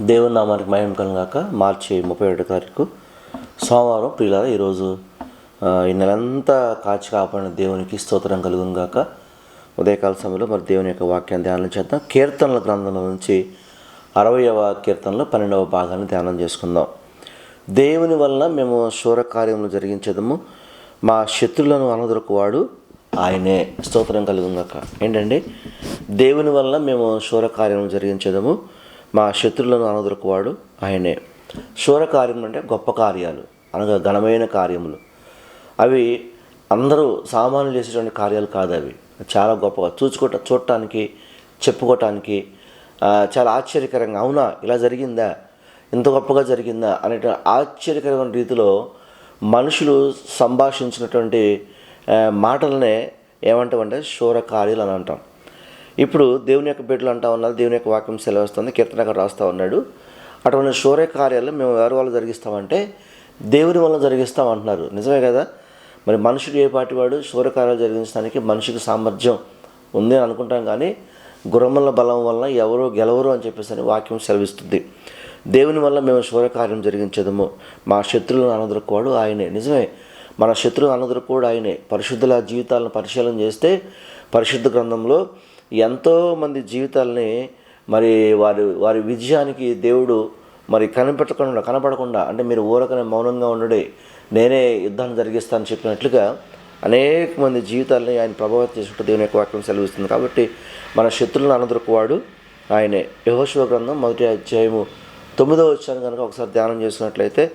దేవుని నామానికి మహిమ కలుగాక మార్చి ముప్పై ఒకటో తారీఖు సోమవారం ప్రియులారా ఈరోజు ఈ నెలంతా కాచి కాపాడిన దేవునికి స్తోత్రం కలుగును గాక. ఉదయకాల సమయంలో మరి దేవుని యొక్క వాక్యాన్ని ధ్యానం చేద్దాం. కీర్తనల గ్రంథంలో నుంచి అరవయవ కీర్తనలో పన్నెండవ భాగాన్ని ధ్యానం చేసుకుందాం. దేవుని వలన మేము శూర కార్యములు జరిగించదము. మా శత్రులను అనదొరకువాడు ఆయనే. స్తోత్రం కలుగుగాక ఏంటండి? దేవుని వలన మేము శూర కార్యములు జరిగించదము. మా శత్రులను అనదొరకువాడు ఆయనే. శూర కార్యములు అంటే గొప్ప కార్యాలు అనగా ఘనమైన కార్యములు. అవి అందరూ సామాన్యులు చేసేటువంటి కార్యాలు కాదు అవి. చాలా గొప్పగా చూచుకోట చూడటానికి చెప్పుకోవటానికి చాలా ఆశ్చర్యకరంగా అవునా ఇలా జరిగిందా ఇంత గొప్పగా జరిగిందా అనే ఆశ్చర్యకరమైన రీతిలో మనుషులు సంభాషించినటువంటి మాటలనే ఏమంటామంటే శూర కార్యాలు అని అంటాం. ఇప్పుడు దేవుని యొక్క బిడ్డలు అంటా ఉన్నారు దేవుని యొక్క వాక్యం సెలవిస్తుంది కీర్తనగా రాస్తూ ఉన్నాడు. అటువంటి శౌర్య కార్యాలు మేము ఎవరి వల్ల జరిగిస్తామంటే దేవుని వల్ల జరిగిస్తాం అంటున్నారు. నిజమే కదా? మరి మనుషుడు ఏ పాటి వాడు శూర కార్యాలు జరిగించడానికి మనిషికి సామర్థ్యం ఉంది అని అనుకుంటాం కానీ గుర్రముల బలం వల్ల ఎవరో గెలవరు అని చెప్పేసి అని వాక్యం సెలవిస్తుంది. దేవుని వల్ల మేము శౌర్యకార్యం జరిగించదము. మా శత్రువులను అనదొరకువాడు ఆయనే. నిజమే. మన శత్రువులు అనదొరకువాడు ఆయనే. పరిశుద్ధుల జీవితాలను పరిశీలన చేస్తే పరిశుద్ధ గ్రంథంలో ఎంతోమంది జీవితాలని మరి వారి వారి విజయానికి దేవుడు మరి కనిపెట్టకుండా కనపడకుండా అంటే మీరు ఊరకనే మౌనంగా ఉండడే నేనే యుద్ధాన్ని జరిగిస్తానని చెప్పినట్లుగా అనేక మంది జీవితాలని ఆయన ప్రభావితం చేసుకుంటూ దేవుని యొక్క వాక్యం సెలవిస్తుంది. కాబట్టి మన శత్రులను అనదొరకువాడు ఆయనే. యహోశివ గ్రంథం మొదటి అధ్యాయము తొమ్మిదో వచ్చాను కనుక ఒకసారి ధ్యానం చేసినట్లయితే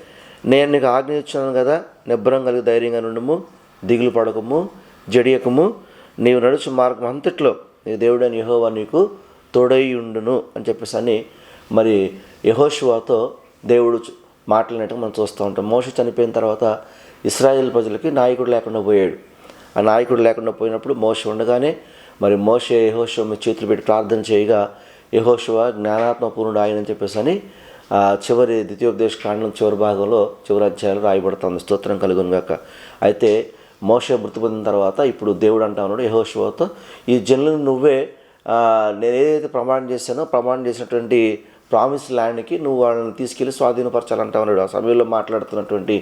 నేను నీకు ఆజ్ఞ ఇచ్చాను కదా నిబ్బరం కలిగి ధైర్యంగా నుండము దిగులు పడకము జడియకము నీవు నడుచు మార్గం అంతట్లో నీ దేవుడని యహోవా నీకు తోడైయుండును అని చెప్పేసి అని మరి యహోశివాతో దేవుడు మాట్లాడినట్టు మనం చూస్తూ ఉంటాం. మోష చనిపోయిన తర్వాత ఇస్రాయేల్ ప్రజలకి నాయకుడు లేకుండా పోయాడు. ఆ నాయకుడు లేకుండా పోయినప్పుడు మోష ఉండగానే మరి మోష యహోశివ మీ చేతులు పెట్టి ప్రార్థన చేయగా యహోశివ జ్ఞానాత్మపూర్ణుడు ఆయన అని చెప్పేసి అని ఆ చివరి ద్వితీయోపదేశ కాండం చివరి భాగంలో చివరి అధ్యాయంలో రాయబడుతుంది. స్తోత్రం కలుగును గాక. అయితే మోసే మృతి పొందిన తర్వాత ఇప్పుడు దేవుడు అంటా ఉన్నాడు యహోశివతో ఈ జనులను నువ్వే నేనేదైతే నేను ఏదైతే ప్రమాణం చేశానో ప్రమాణం చేసినటువంటి ప్రామిస్ ల్యాండ్కి నువ్వు వాళ్ళని తీసుకెళ్ళి స్వాధీనపరచాలంటా ఉన్నాడు. ఆ సమయంలో మాట్లాడుతున్నటువంటి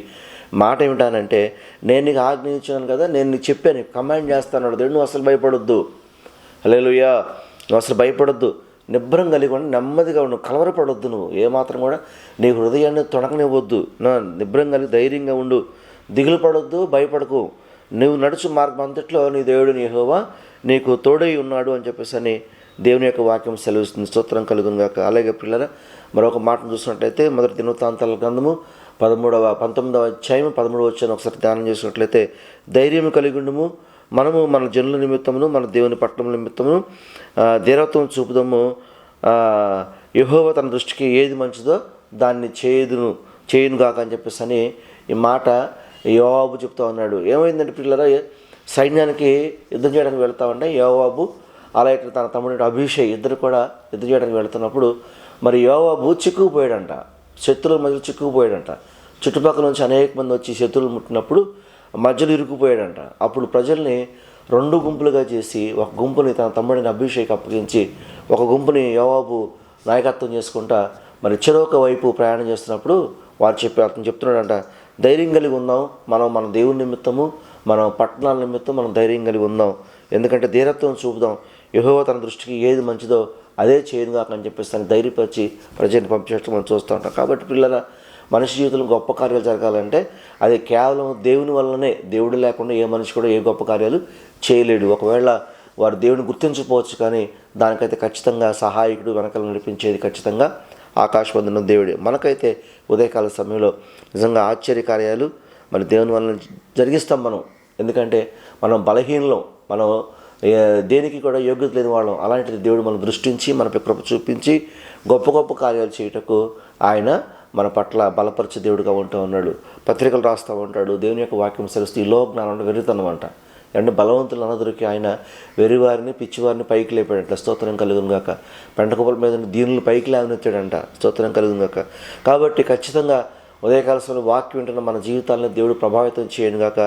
మాట ఏమిటానంటే నేను నీకు ఆజ్ఞయించాను కదా నేను నీకు చెప్పాను కమాండ్ చేస్తాను దేవుడు నువ్వు అసలు భయపడొద్దు. హల్లెలూయా నువ్వు అసలు భయపడొద్దు నిబ్బరం కలిగి ఉండి నెమ్మదిగా ఉండు కలవరపడొద్దు నువ్వు ఏమాత్రం కూడా నీ హృదయాన్ని తొణకనివ్వద్దు నా నిబ్బరం కలిగి ధైర్యంగా ఉండు దిగులు పడొద్దు భయపడకు. నువ్వు నడుచు మార్గం అంతట్లో నీ దేవుడు నీ హోవా నీకు తోడై ఉన్నాడు అని చెప్పేసి అని దేవుని యొక్క వాక్యం సెలవిస్తుంది. స్తోత్రం కలుగును గాక. అలాగే పిల్లల మరొక మాటను చూసినట్లయితే మొదటి దినవృత్తాంతాల గ్రంథము పదమూడవ పంతొమ్మిదవ అధ్యాయం పదమూడవ వచ్చాను ఒకసారి ధ్యానం చేసినట్లయితే ధైర్యం కలిగిండము. మనము మన జనుల నిమిత్తమును మన దేవుని పట్టణం నిమిత్తమును ధీరత్వం చూపుదము. యహోవ తన దృష్టికి ఏది మంచిదో దాన్ని చేయదును చేయను గాక అని చెప్పేసి అని ఈ మాట యోవాబు చెప్తా ఉన్నాడు. ఏమైందంటే పిల్లరా? సైన్యానికి యుద్ధం చేయడానికి వెళ్తా ఉంటే యోవాబు ఇక్కడ తన తమ్ముడు అభిషేక్ ఇద్దరు కూడా యుద్ధం చేయడానికి వెళ్తున్నప్పుడు మరి యోవాబు చిక్కుకుపోయాడంట. శత్రువుల మధ్యలో చిక్కుకుపోయాడంట. చుట్టుపక్కల నుంచి అనేక మంది వచ్చి శత్రువులు ముట్టినప్పుడు మధ్యలో ఇరుక్కుపోయాడంట. అప్పుడు ప్రజల్ని రెండు గుంపులుగా చేసి ఒక గుంపుని తన తమ్ముడిని అభిషేక్ అప్పగించి ఒక గుంపుని యోవాబు నాయకత్వం చేసుకుంటా మరి చెరొక వైపు ప్రయాణం చేస్తున్నప్పుడు వారు చెప్పి అతను చెప్తున్నాడంట. ధైర్యం కలిగి ఉందాం మనం మన దేవుని నిమిత్తము మన పట్టణాల నిమిత్తం మనం ధైర్యం కలిగి ఉందాం ఎందుకంటే ధీరత్వం చూపుదాం. యెహోవా తన దృష్టికి ఏది మంచిదో అదే చేయనుగా అని చెప్పేసి తను ధైర్యపరిచి ప్రజల్ని పంపించడం మనం చూస్తూ ఉంటాం. కాబట్టి పిల్లల మనిషి జీవితంలో గొప్ప కార్యాలు జరగాలంటే అది కేవలం దేవుని వల్లనే దేవుడు లేకుండా ఏ మనిషి కూడా ఏ గొప్ప కార్యాలు చేయలేడు. ఒకవేళ వారు దేవుని గుర్తించకపోవచ్చు కానీ దానికైతే ఖచ్చితంగా సహాయకుడు వెనకాల నడిపించేది ఖచ్చితంగా ఆకాశవంతున్న దేవుడే. మనకైతే ఉదయకాల సమయంలో నిజంగా ఆశ్చర్య కార్యాలు దేవుని వలన జరిగిస్తాం మనం. ఎందుకంటే మనం బలహీనలం మనం దేనికి కూడా యోగ్యత లేని వాళ్ళం. అలాంటిది దేవుడు మనం దృష్టించి మనపై కృప చూపించి గొప్ప గొప్ప కార్యాలు చేయుటకు ఆయన మన పట్ల బలపరిచే దేవుడిగా ఉంటూ ఉన్నాడు. పత్రికలు రాస్తూ ఉంటాడు. దేవుని యొక్క వాక్యం సెలుస్తూ ఈ లోక జ్ఞానం అంటే అంట అంటే బలవంతులు అనదొరికి ఆయన వెరివారిని పిచ్చివారిని పైకి లేపాడంట స్తోత్రం కలుగును గాక. పెంటకుప్పల మీద దీనులు పైకి లేవనెత్తాడంట. స్తోత్రం కలుగును గాక. కాబట్టి ఖచ్చితంగా ఉదయకాల సమయంలో వాక్యం వింటున్న మన జీవితాలను దేవుడు ప్రభావితం చేయను గాక.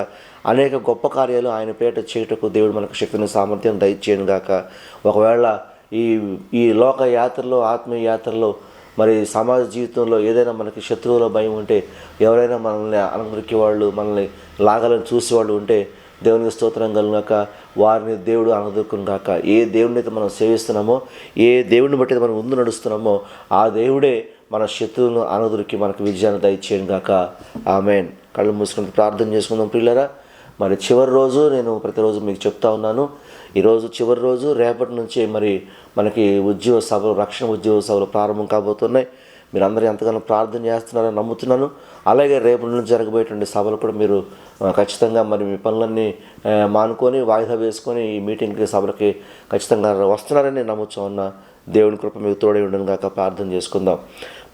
అనేక గొప్ప కార్యాలు ఆయన పేట చేయుటకు దేవుడు మనకు శక్తిని సామర్థ్యం దయచేయను గాక. ఒకవేళ ఈ ఈ లోక యాత్రలో ఆత్మీయ యాత్రలో మరి సమాజ జీవితంలో ఏదైనా మనకి శత్రువుల భయం ఉంటే ఎవరైనా మనల్ని అనుమతికి వాళ్ళు మనల్ని లాగాలని చూసేవాళ్ళు ఉంటే దేవునికి స్తోత్రం కలుగాక వారిని దేవుడు అనదుకుని కాక ఏ దేవుడిని అయితే మనం సేవిస్తున్నామో ఏ దేవుడిని బట్టి అయితే మనం ముందు నడుస్తున్నామో ఆ దేవుడే మన శత్రువులను అనదురికి మనకు విజయాన్ని దయచేయను గాక ఆమెన్. కళ్ళు మూసుకుని ప్రార్థన చేసుకుందాం పిల్లరా మరి చివరి రోజు నేను ప్రతిరోజు మీకు చెప్తా ఉన్నాను. ఈరోజు చివరి రోజు రేపటి నుంచి మరి మనకి ఉద్యోగ సభలు రక్షణ ఉద్యోగ సభలు ప్రారంభం కాబోతున్నాయి. మీరు ఎంతగానో ప్రార్థన చేస్తున్నారని నమ్ముతున్నాను. అలాగే రేపు నుంచి జరగబోయేటువంటి సభలు కూడా మీరు ఖచ్చితంగా మరి మీ పనులన్నీ మానుకొని వాయిదా వేసుకొని ఈ మీటింగ్కి సభలకి ఖచ్చితంగా వస్తున్నారని నమ్ముతూ నమ్ముచూ ఉన్నా దేవుని కృప మీకు తోడై ఉండను కాక ప్రార్థన చేసుకుందాం.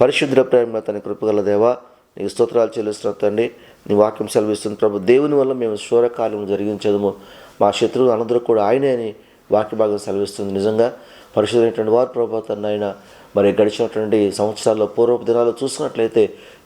పరిశుద్ధ ప్రేమ తన కృపగల దేవా నీకు స్తోత్రాలు చెల్లిస్తున్న తండ్రి. నీ వాక్యం సెలవిస్తుంది ప్రభు దేవుని వల్ల మేము శూరకార్యం జరిగించదము. మా శత్రువు అందరూ కూడా ఆయనే అని వాక్య భాగం సెలవిస్తుంది నిజంగా. పరిశుద్ధమైనటువంటి వారు ప్రభు తన ఆయన మరి గడిచినటువంటి సంవత్సరాల్లో పూర్వపు దినాలు చూసినట్లయితే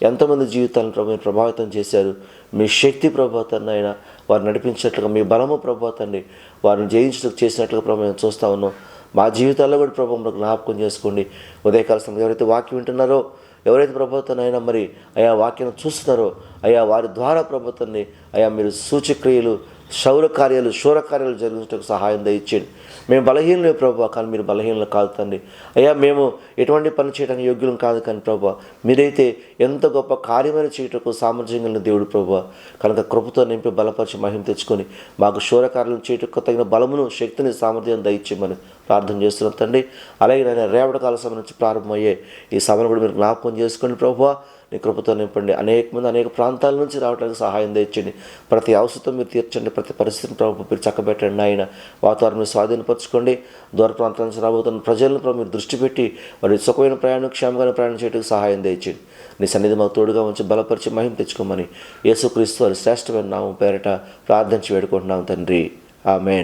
ఎంతమంది జీవితాలను ప్రభు ప్రభావితం చేశారు. మీ శక్తి ప్రభాతాన్ని ఆయన వారు నడిపించినట్లుగా మీ బలము ప్రభాతాన్ని వారిని జయించడానికి చేసినట్లుగా ప్రభు మేము చూస్తూ ఉన్నాం. మా జీవితాల్లో కూడా ప్రభు మనకు జ్ఞాపకం చేసుకోండి. ఉదయకాల సమయంలో ఎవరైతే వాక్యం వింటున్నారో ఎవరైతే ప్రభుత్వనైనా మరి అయా వాక్యం చూస్తున్నారో అయా వారి ద్వారా ప్రభుత్వాన్ని అయా మీరు సూచక్రియలు శౌర కార్యాలు శూర కార్యాలు జరిగించడానికి సహాయం దయచేయండి. మేము బలహీనలే ప్రభు కానీ మీరు బలహీనలు కాదు తండ్రి. అయ్యా మేము ఎటువంటి పని చేయడానికి యోగ్యులం కాదు కానీ ప్రభు మీరైతే ఎంత గొప్ప కార్యమైన చేయటకు సామర్థ్యం కలిగిన దేవుడు ప్రభు కనుక కృపతో నింపి బలపరిచి మహిమ తెచ్చుకొని మాకు శూర కార్యాలు చేయటకు తగిన బలమును శక్తిని సామర్థ్యం దయచేయమని ప్రార్థన చేస్తున్నాం తండ్రి. అలాగే నేను రేపటి కాల సభ నుంచి ప్రారంభమయ్యే ఈ సభను కూడా మీరు జ్ఞాపకం చేసుకోండి ప్రభు నీ కృపతో నింపండి. అనేక మంది అనేక ప్రాంతాల నుంచి రావడానికి సహాయం తెచ్చండి ప్రతి అవసరం మీరు తీర్చండి. ప్రతి పరిస్థితిని ప్రభు మీరు చక్కబెట్టండి ఆయన వాతావరణం స్వాధీనపరచుకోండి. దూర ప్రాంతాల నుంచి రాబోతున్న ప్రజలను ప్రభు మీరు దృష్టి పెట్టి మరి సుఖమైన ప్రయాణం క్షేమంగా ప్రయాణం చేయడానికి సహాయం తెచ్చండి నీ సన్నిధి మాకు తోడుగా ఉంచి బలపరిచి మహిమ తెచ్చుకోమని యేసుక్రీస్తు వారి శ్రేష్టమైన నామం పేరట ప్రార్థించి వేడుకుంటున్నాం తండ్రి. ఆమెన్.